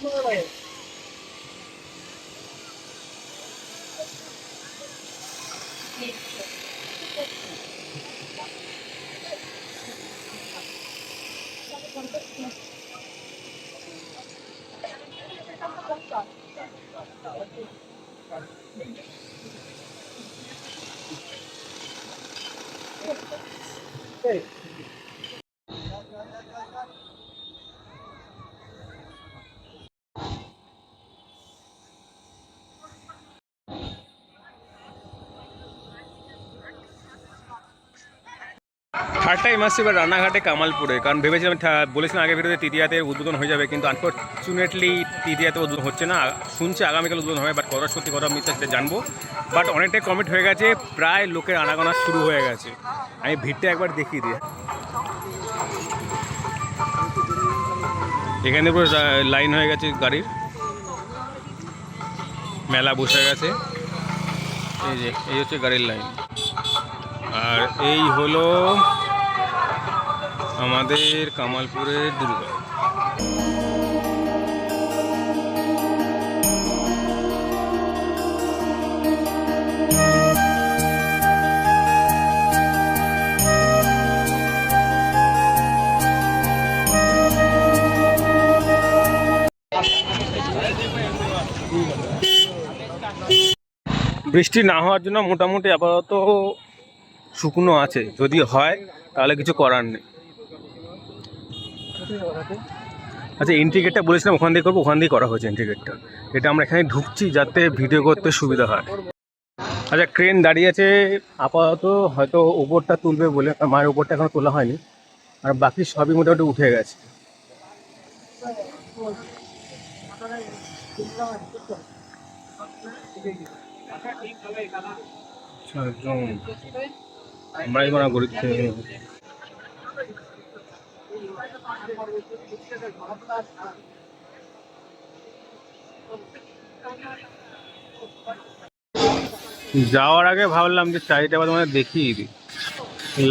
Hey. Time আসছি এবার রানাঘাটে কামালপুরে। কারণ ভেবেছিলাম বলেছিলাম আগে ভিডিওতে তৃতীয়াতে উদ্বোধন হয়ে যাবে, কিন্তু আনফর্চুনেটলি তৃতীয়াতে উদ্বোধন হচ্ছে না। শুনছি আগামীকাল উদ্বোধন হবে বাট কত সত্যি, কথা মিথ্যা সেটা জানব। বাট অনেকটাই কমিট হয়ে গেছে, প্রায় লোকের আনাগোনা শুরু হয়ে গেছে। আমি ভিড়টা একবার দেখিয়ে দিই। এখানে পুরো লাইন হয়ে গেছে গাড়ির। মেলা বসে গেছে। এই যে, এই হচ্ছে গাড়ির লাইন আর এই হলো আমাদের কামালপুরের দুর্গা। বৃষ্টি না হওয়ার জন্য মোটামুটি আপাতত শুকনো আছে। যদি হয়, তাহলে কিছু করার নেই। আচ্ছা এন্ট্রি গেটটা বলেছিলাম ওখান দিয়ে করব ওখান দিয়ে করা হয়েছে এন্ট্রি গেটটা এটা আমরা এখানে ঢুকছি যাতে ভিডিও করতে সুবিধা হয়। আচ্ছা ক্রেন দাঁড়িয়ে আছে আপাতত হয়তো ওপরটা তুলবে বলে মায়ের ওপরটা এখনও তোলা হয়নি। আর বাকি সবই মোটামুটি উঠে গেছে। আচ্ছা, মনে করি যাওয়ার আগে ভাবলাম যে চারিটা তোমাদের দেখিয়ে দিই।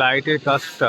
লাইটের কাজটা।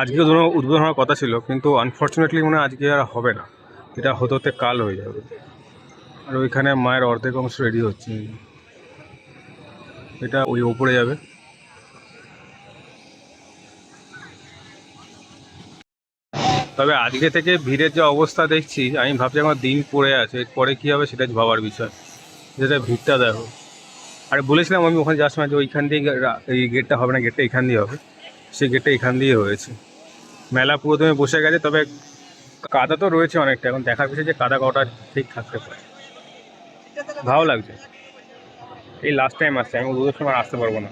আজকে ধরো উদ্বোধন হওয়ার কথা ছিল, কিন্তু আনফর্চুনেটলি মনে আজকে আর হবে না। এটা হতে হতে কাল হয়ে যাবে। আর ওইখানে মায়ের অর্ধেক অংশ রেডি হচ্ছে। এটা ওই ওপরে যাবে। তবে আজকে থেকে ভিড়ের যে অবস্থা দেখছি, আমি ভাবছি আমার দিন পড়ে আছে পরে কী হবে সেটা ভাবার বিষয়। যেটা ভিড়টা দেখো। আর বলেছিলাম আমি ওখানে যাওয়ার সময় যে ওইখান দিয়ে এই গেটটা হবে না গেটটা এখান দিয়ে হবে। সেই গেটটা এখান দিয়ে হয়েছে। মেলা পুরোদমে বসে গেছে, তবে কাদা তো রয়েছে অনেকটা। এখন দেখার বিষয় যে কাদা কটা ঠিক থাকতে পারে। ভালো লাগছে। এই লাস্ট টাইম আসছে আমি দুটোর সময় আসতে পারবো না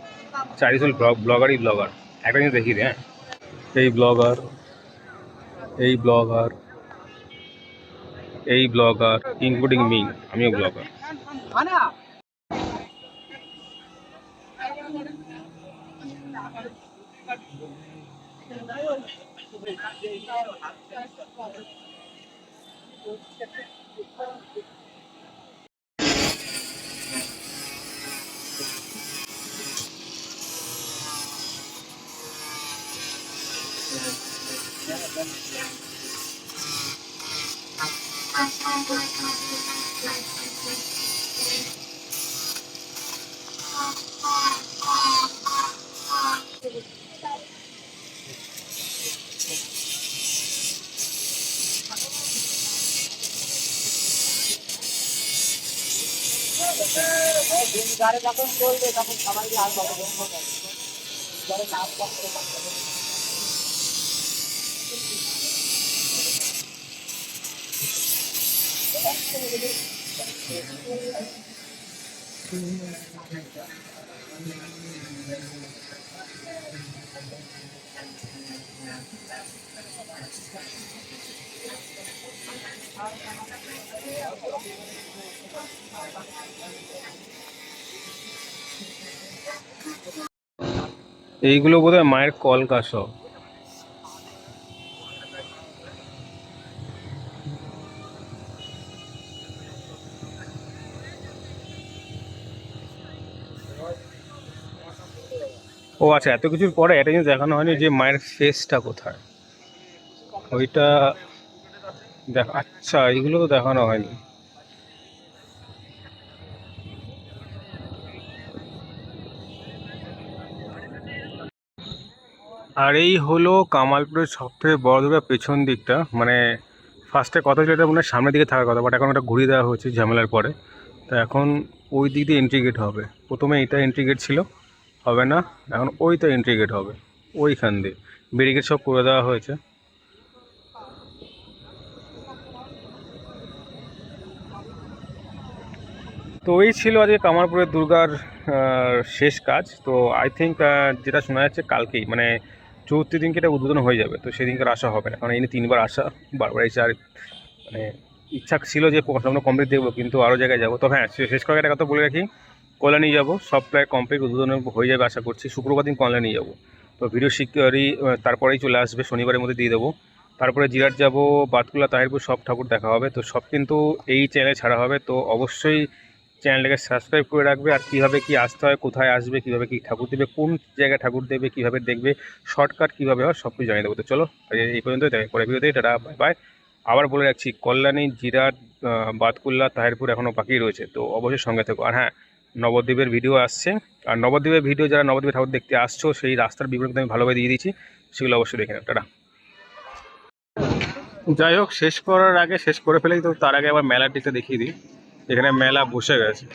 চারিশোল ব্লগ ব্লগারই ব্লগার একটা জিনিস দেখিয়ে হ্যাঁ এই ব্লগার এই ব্লগার এই ব্লগার ইনক্লুডিং মি আমিও ব্লগার গাড়ি যখন চলবে তখন সবাই আর কত জন্য গাড়ি নাম করতে পারবে এইগুলো বোধহয় মায়ের কলকা সব ও আচ্ছা এত কিছুর পরে এটা জিনিস দেখানো হয়নি যে মায়ের ফেসটা কোথায়? ওইটা দেখ আচ্ছা এইগুলো তো দেখানো হয়নি। আর এই হলো কামালপুরের সবথেকে বড় দুর্গা পেছন দিকটা মানে ফার্স্টে কথা ছিল এটা মনে হয় সামনের দিকে থাকার কথা বাট এখন ওটা ঘুরিয়ে দেওয়া হয়েছে ঝামেলার পরে। তো এখন ওই দিক দিয়ে এন্ট্রি গেট হবে। প্রথমে এটা এন্ট্রি গেট ছিল। হবে না। এখন ওইটা এন্ট্রি গেট হবে। ওইখান দিয়ে। ব্যারিকেড সব করে দেওয়া হয়েছে। তো এই ছিল আজকে কামারপুরের দুর্গার শেষ কাজ। তো আই থিঙ্ক যেটা শোনা যাচ্ছে কালকেই মানে চৌত্রিশ দিনকে এটা উদ্বোধন হয়ে যাবে। তো সেদিনকার আসা হবে না। কারণ এই তিনবার আসা, বারবার এসে আর মানে ইচ্ছা ছিল যে আমরা কমপ্লিট দেখব, কিন্তু আরও জায়গায় যাব। তো হ্যাঁ শেষ করে একটা কথা বলে রাখি। কল্যাণী যাব, সব প্রায় কমপ্লিট উদ্বোধন হয়ে যাবে আশা করছি। শুক্রবার দিন কল্যাণী যাব। তো ভিডিও শিকারি তারপরেই চলে আসবে, শনিবারের মধ্যে দিয়ে দেবো। তারপরে জিরাট যাব, বাতকুলা, তাহিরপুর, সব ঠাকুর দেখা হবে। তো সব কিন্তু এই চ্যানেলে ছাড়া হবে। তো অবশ্যই চ্যানেলটাকে সাবস্ক্রাইব করে রাখবে। আর কীভাবে কি আসতে হয়, কোথায় আসবে, কীভাবে কি ঠাকুর দেবে, কোন জায়গায় ঠাকুর দেবে, কীভাবে দেখবে শর্টকাট কীভাবে হয়, সব কিছু জানিয়ে দেবো। তো চলো এই পর্যন্তই। দেখে পরে ভিডিওতে। টাটা বাই বাই আবার বলে রাখছি, কল্যাণী, জিরাট বাতকুল্লা তাহিরপুর এখনও বাকি রয়েছে। তো অবশ্যই সঙ্গে থেকো। আর হ্যাঁ নবদ্বীপের ভিডিও আসছে। আর নবদ্বীপের ভিডিও যারা নবদ্বীপের ঠাকুর দেখতে আসছো, সেই রাস্তার বিবরণ আমি ভালোভাবে দিয়ে দিয়েছি, সেগুলো অবশ্যই দেখে টাটা। যাই হোক, শেষ করার আগে, শেষ করে ফেলেই তো তার আগে আবার দিকটা দেখিয়ে দিই। এখানে মেলা বসে গেছে।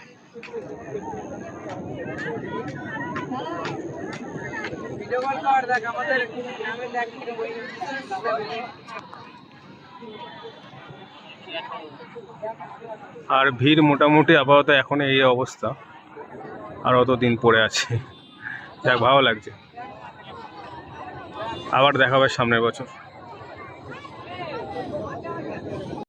আর ভিড় মোটামুটি আপাতত এখন এই অবস্থা। আর অত দিন পড়ে আছে। যাক ভালো লাগছে। আবার দেখাবে সামনের বছর।